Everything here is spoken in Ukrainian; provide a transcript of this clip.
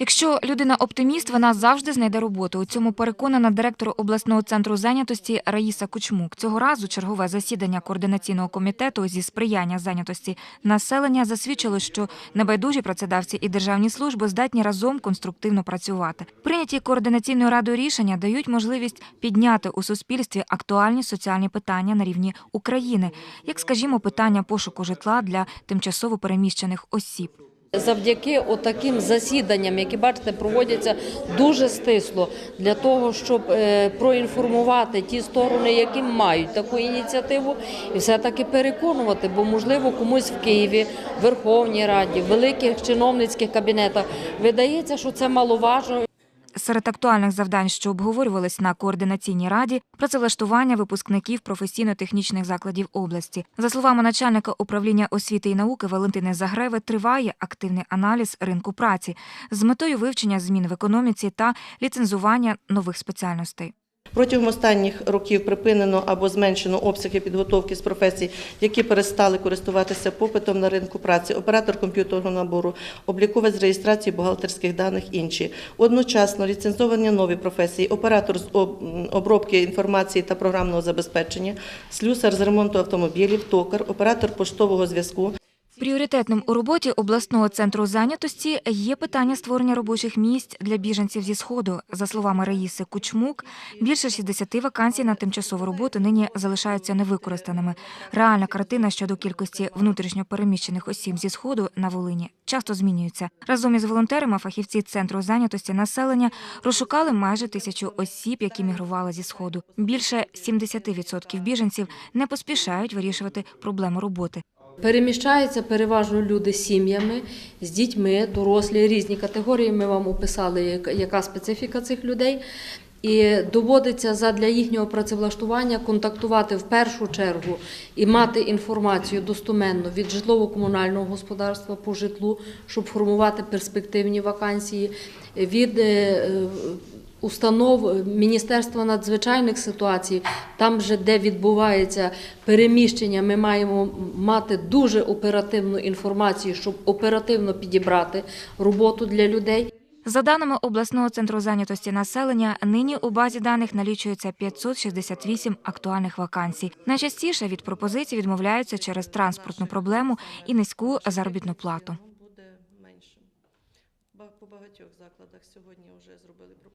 Якщо людина оптиміст, вона завжди знайде роботу. У цьому переконана директор обласного центру зайнятості Раїса Кучмук. Цього разу чергове засідання координаційного комітету зі сприяння зайнятості населення засвідчило, що небайдужі працедавці і державні служби здатні разом конструктивно працювати. Прийняті координаційною радою рішення дають можливість підняти у суспільстві актуальні соціальні питання на рівні України, як, скажімо, питання пошуку житла для тимчасово переміщених осіб. Завдяки отаким засіданням, які бачите, проводяться дуже стисло для того, щоб е, проінформувати ті сторони, які мають таку ініціативу, і все таки переконувати, бо можливо комусь в Києві, Верховній Раді, великих чиновницьких кабінетах видається, що це маловажно. Серед актуальних завдань, що обговорювались на координаційній раді, працевлаштування випускників професійно-технічних закладів області. За словами начальника управління освіти і науки Валентини Загреви, триває активний аналіз ринку праці з метою вивчення змін в економіці та ліцензування нових спеціальностей. Протягом останніх років припинено або зменшено обсяги підготовки з професій, які перестали користуватися попитом на ринку праці, оператор комп'ютерного набору, обліковець з реєстрації бухгалтерських даних інші. Одночасно ліцензовані нові професії, оператор з обробки інформації та програмного забезпечення, слюсар з ремонту автомобілів, токар, оператор поштового зв'язку, Пріоритетним у роботі обласного центру зайнятості є питання створення робочих місць для біженців зі сходу. За словами Раїси Кучмук, більше 60 вакансій на тимчасову роботу нині залишаються невикористаними. Реальна картина щодо кількості внутрішньо переміщених осіб зі сходу на Волині часто змінюється. Разом із волонтерами фахівці центру зайнятості населення розшукали майже тисячу осіб, які мігрували зі сходу. Більше 70% біженців не поспішають вирішувати проблему роботи. Переміщаються переважно люди з сім'ями, з дітьми, дорослі, різні категорії. Ми вам описали, яка- специфіка цих людей. І доводиться задля їхнього працевлаштування контактувати в першу чергу і мати інформацію достоменну від житлово-комунального господарства по житлу, щоб формувати перспективні вакансії, від е, установ Міністерства надзвичайних ситуацій, там же, де відбувається переміщення, ми маємо мати дуже оперативну інформацію, щоб оперативно підібрати роботу для людей. За даними обласного центру зайнятості населення, нині у базі даних налічується 568 актуальних вакансій. Найчастіше від пропозицій відмовляються через транспортну проблему і низьку заробітну плату. буде меншим. Ба- По багатьох закладах сьогодні вже зробили пропозицію.